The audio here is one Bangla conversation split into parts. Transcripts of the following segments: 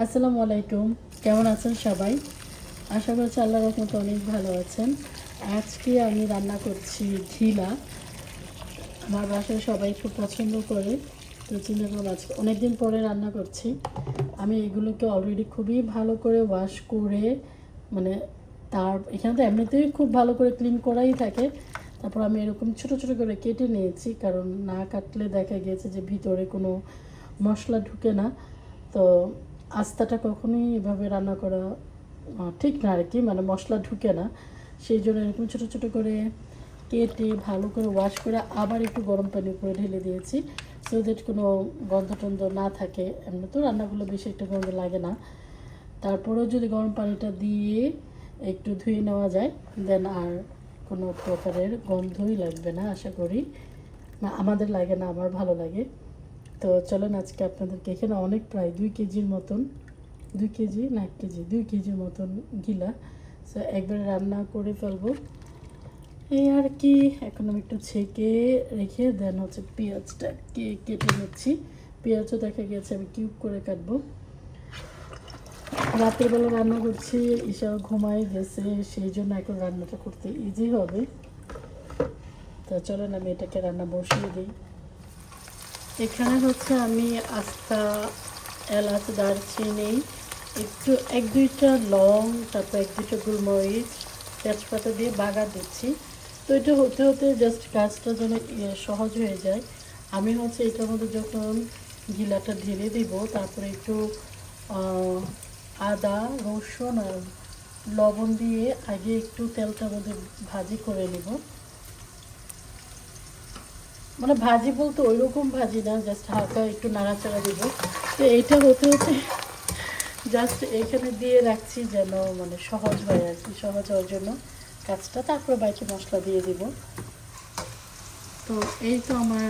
আসসালামু আলাইকুম। কেমন আছেন সবাই? আশা করছি আল্লাহ রহমতে অনেক ভালো আছেন। আজকে আমি রান্না করছি ঘিলা। আমার বাসায় সবাই খুব পছন্দ করে, তো চিন্তা করলাম আজকে অনেকদিন পরে রান্না করছি। আমি এগুলোকে অলরেডি খুবই ভালো করে ওয়াশ করে মানে তার, এখানে তো এমনিতেই খুব ভালো করে ক্লিন করাই থাকে। তারপর আমি এরকম ছোট ছোট করে কেটে নিয়েছি, কারণ না কাটলে দেখা গিয়েছে যে ভিতরে কোনো মশলা ঢুকে না। তো আস্তাটা কখনোই এভাবে রান্না করা ঠিক না আর কি মানে মশলা ঢুকে না। সেই জন্য এরকম ছোটো ছোটো করে কেটে ভালো করে ওয়াশ করে আবার একটু গরম পানি উপরে ঢেলে দিয়েছি সো দ্যাট কোনো গন্ধ টন্ধ না থাকে। এমনি তো রান্নাগুলো বেশি একটা গন্ধ লাগে না। তারপরেও যদি গরম পানিটা দিয়ে একটু ধুয়ে নেওয়া যায় দেন আর কোনো প্রকারের গন্ধই লাগবে না, আশা করি। আমাদের লাগে না, আমার ভালো লাগে। তো চলেন আজকে আপনাদেরকে এখানে অনেক প্রায় দুই কেজির মতন, দুই কেজি না এক কেজি, দুই কেজির মতন গিলা। সো একবারে রান্না করে ফেলব। এই আর কি, এখন আমি একটু ছেঁকে রেখে দেন হচ্ছে পেঁয়াজটা কে কেটে নিচ্ছি। পেঁয়াজও দেখা গেছে আমি কিউব করে কাটবো। রাতের বেলা রান্না করছি ঈশা ঘুমাই গেছে, সেই জন্য এখন রান্নাটা করতে ইজি হবে। তো চলেন আমি এটাকে রান্না বসিয়ে দিই। এখানে হচ্ছে আমি আস্তা, এলাচ, দারচিনি, একটু এক দুইটা লং, তারপর এক দুইটা গোলমরিচ, তেজপাতা দিয়ে বাগার দিচ্ছি। তো এটা হতে হতে জাস্ট কাজটা যেন ইয়ে সহজ হয়ে যায়। আমি হচ্ছে এটার মধ্যে যখন গিলাটা ঢেলে দিব, তারপরে একটু আদা, রসুন আর লবণ দিয়ে আগে একটু তেলটার মধ্যে ভাজি করে নেব। মানে ভাজি বলতে ওই রকম ভাজি না জাস্ট হালকা একটু নাড়াচাড়া দিব। তো এইটা হতে হতে জাস্ট এখানে দিয়ে রাখছি যেন মানে সহজ হয় আর কি, সহজ হওয়ার জন্য কাজটা। তারপরে বাকি মশলা দিয়ে দিব। তো এই তো আমার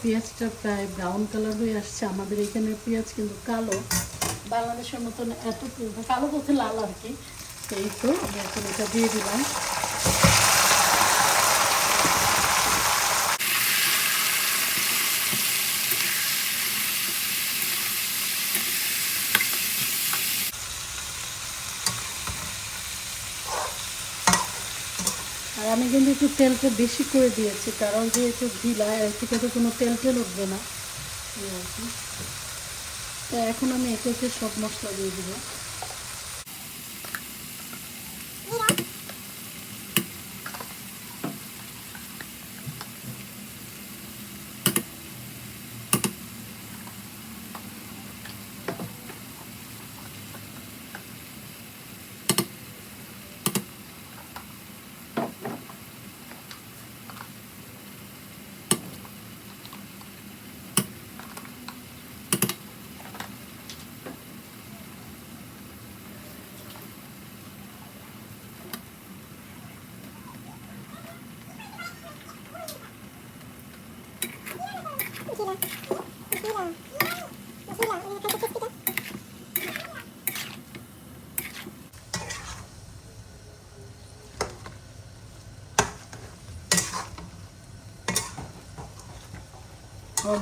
পেঁয়াজটা প্রায় ব্রাউন কালার হয়ে আসছে। আমাদের এখানে পেঁয়াজ কিন্তু কালো। বাংলাদেশের মতন এত কালো বলতে লাল আর কি। এই তো আমি এখন এটা দিয়ে দিলাম। আর আমি কিন্তু একটু তেলটা বেশি করে দিয়েছি, কারণ যেহেতু ঢিলা, এর থেকে তো কোনো তেল তেল উঠবে না তো এখন আমি একে একে সব মশলা দিয়ে দিব।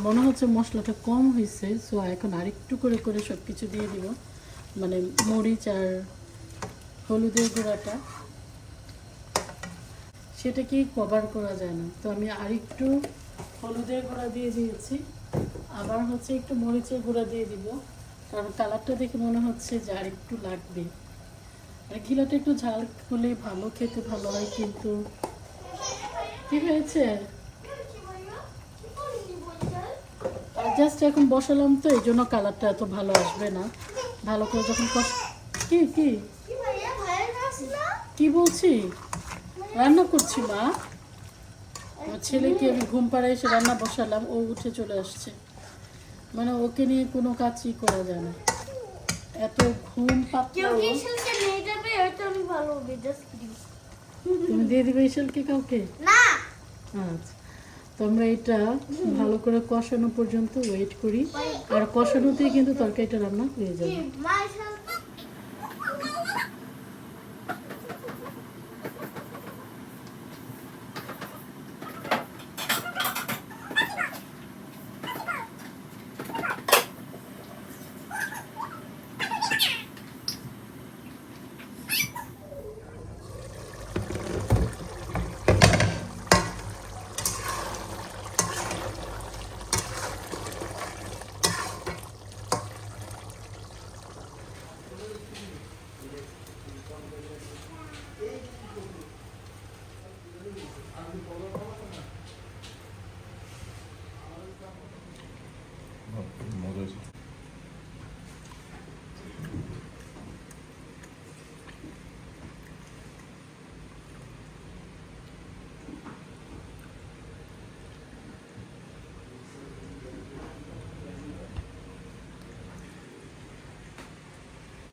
মনে হচ্ছে মশলাটা কম হয়েছে সো এখন আরেকটু করে করে সব কিছু দিয়ে দিব। মানে মরিচ আর হলুদের গুঁড়াটা। সেটা কি কভার করা যায় না। তো আমি আরেকটু হলুদের গুঁড়া দিয়ে দিয়েছি। আবার হচ্ছে একটু মরিচের গুঁড়া দিয়ে দিব। কারণ কালারটা দেখে মনে হচ্ছে যে আরেকটু লাগবে। আর ঘিলাটা একটু ঝাল হলে ভালো, খেতে ভালো হয়, কিন্তু কি হয়েছে আর জাস্ট এখন বসালাম তো এই জন্য কালারটা এত ভালো আসবে না। ভালো করে যখন কি কি? কি বলছি? রান্না করছি মা। আমার ছেলেকে আমি ঘুম পাড়ায় এসে রান্না বসালাম ও উঠে চলে আসছে। মানে ওকে নিয়ে কোনো কাজই করা যায় না। এত ঘুম পাতলা। তুমি দিয়ে দিবে ইশালকে কাউকে? না। আচ্ছা। তোমরা এটা ভালো করে কষানো পর্যন্ত ওয়েট করি। আর কষানোতেই কিন্তু তরকারিটা রান্না হয়ে যাবে।